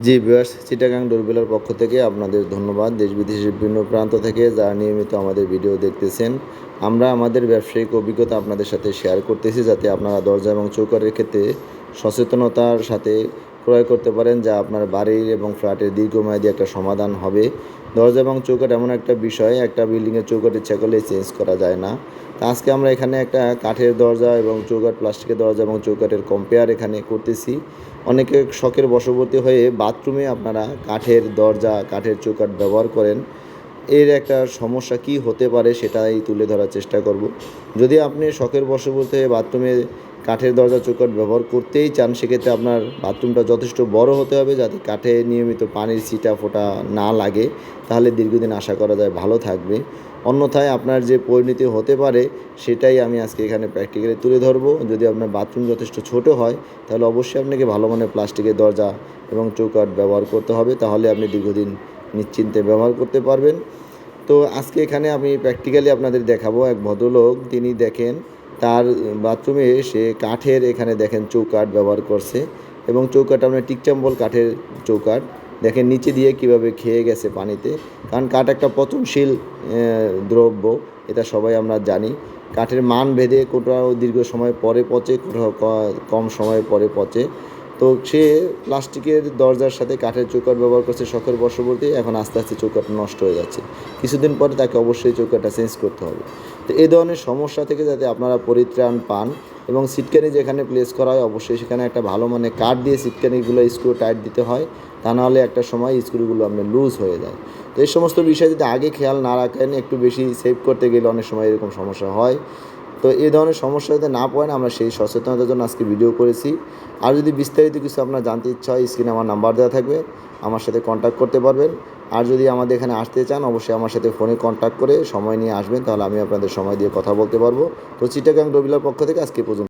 জি viewers, Chittagong ডোরবেলার পক্ষ থেকে আপনাদের ধন্যবাদ। দেশ বিদেশের বিভিন্ন প্রান্ত থেকে যারা নিয়মিত আমাদের ভিডিও দেখতেছেন, আমরা আমাদের ব্যবসায়িক অভিজ্ঞতা আপনাদের সাথে শেয়ার করতেছি যাতে আপনারা দরজা এবং চৌকারের ক্ষেত্রে সচেতনতার সাথে ক্রয় করতে পারেন, যা আপনার বাড়ির এবং ফ্ল্যাটের দীর্ঘমেয়াদী একটা সমাধান হবে। দরজা এবং চৌকাট এমন একটা বিষয়, একটা বিল্ডিংয়ের চৌকাট ইচ্ছা করলে চেঞ্জ করা যায় না। তা আজকে আমরা এখানে একটা কাঠের দরজা এবং চৌকাট প্লাস্টিকের দরজা এবং চৌকাটের কম্পেয়ার এখানে করতেছি। অনেকে শখের বশবর্তী হয়ে বাথরুমে আপনারা কাঠের দরজা, কাঠের চৌকাট ব্যবহার করেন। এর একটা সমস্যা কি হতে পারে সেটাই তুলে ধরার চেষ্টা করব। যদি আপনি শখের বশবর্তী হয়ে বাথরুমে কাঠের দরজা চৌকাট ব্যবহার করতেই চান, সেক্ষেত্রে আপনার বাথরুমটা যথেষ্ট বড় হতে হবে যাতে কাঠে নিয়মিত পানির ছিটা ফোটা না লাগে। তাহলে দীর্ঘদিন আশা করা যায় ভালো থাকবে। অন্যথায় আপনার যে পরিণতি হতে পারে, সেটাই আমি আজকে এখানে প্র্যাকটিক্যালি তুলে ধরবো। যদি আপনার বাথরুম যথেষ্ট ছোট হয়, তাহলে অবশ্যই আপনাকে ভালো মানের প্লাস্টিকের দরজা এবং চৌকাট ব্যবহার করতে হবে। তাহলে আপনি দীর্ঘদিন নিশ্চিন্তে ব্যবহার করতে পারবেন। তো আজকে এখানে আমি প্র্যাকটিক্যালি আপনাদের দেখাবো এক ভদ্রলোক, তিনি দেখেন তার বাথরুমে সে কাঠের এখানে দেখেন চৌকাট ব্যবহার করছে এবং চৌকাট আপনার টিকচাম্বল কাঠের চৌকাট দেখেন নিচে দিয়ে কীভাবে খেয়ে গেছে পানিতে। কারণ কাঠ একটা পচনশীল দ্রব্য, এটা সবাই আমরা জানি। কাঠের মান ভেদে কোথাও দীর্ঘ সময় পরে পচে কোথাও কম সময় পরে পচে। তো সে প্লাস্টিকের দরজার সাথে কাঠের চৌকাট ব্যবহার করছে শখের বশবর্তী এখন আস্তে আস্তে চৌকাট নষ্ট হয়ে যাচ্ছে। কিছুদিন পরে তাকে অবশ্যই চৌকাটটা চেঞ্জ করতে হবে। তো এই ধরনের সমস্যা থেকে যাতে আপনারা পরিত্রাণ পান এবং সিটকানি যেখানে প্লেস করা হয়, অবশ্যই সেখানে একটা ভালো মানে কাঠ দিয়ে সিটকানিগুলো স্ক্রু টাইট দিতে হয়। তা নাহলে একটা সময় স্ক্রুগুলো আপনার লুজ হয়ে যায়। তো এই সমস্ত বিষয় যদি আগে খেয়াল না রাখেন, একটু বেশি সেভ করতে গেলে অনেক সময় এরকম সমস্যা হয়। তো এই ধরনের সমস্যা যাতে না পড়েন আমরা সেই সচেতনতার জন্য আজকে ভিডিও করেছি। আর যদি বিস্তারিত কিছু আপনার জানতে ইচ্ছা হয় স্ক্রিনে আমার নাম্বার দেওয়া থাকবে, আমার সাথে কন্ট্যাক্ট করতে পারবেন। আর যদি আমাদের এখানে আসতে চান, অবশ্যই আমার সাথে ফোনে কন্ট্যাক্ট করে সময় নিয়ে আসবেন, তাহলে আমি আপনাদের সময় দিয়ে কথা বলতে পারব। তো চিটাগাং রবিলার পক্ষ থেকে আজকে পর্যন্ত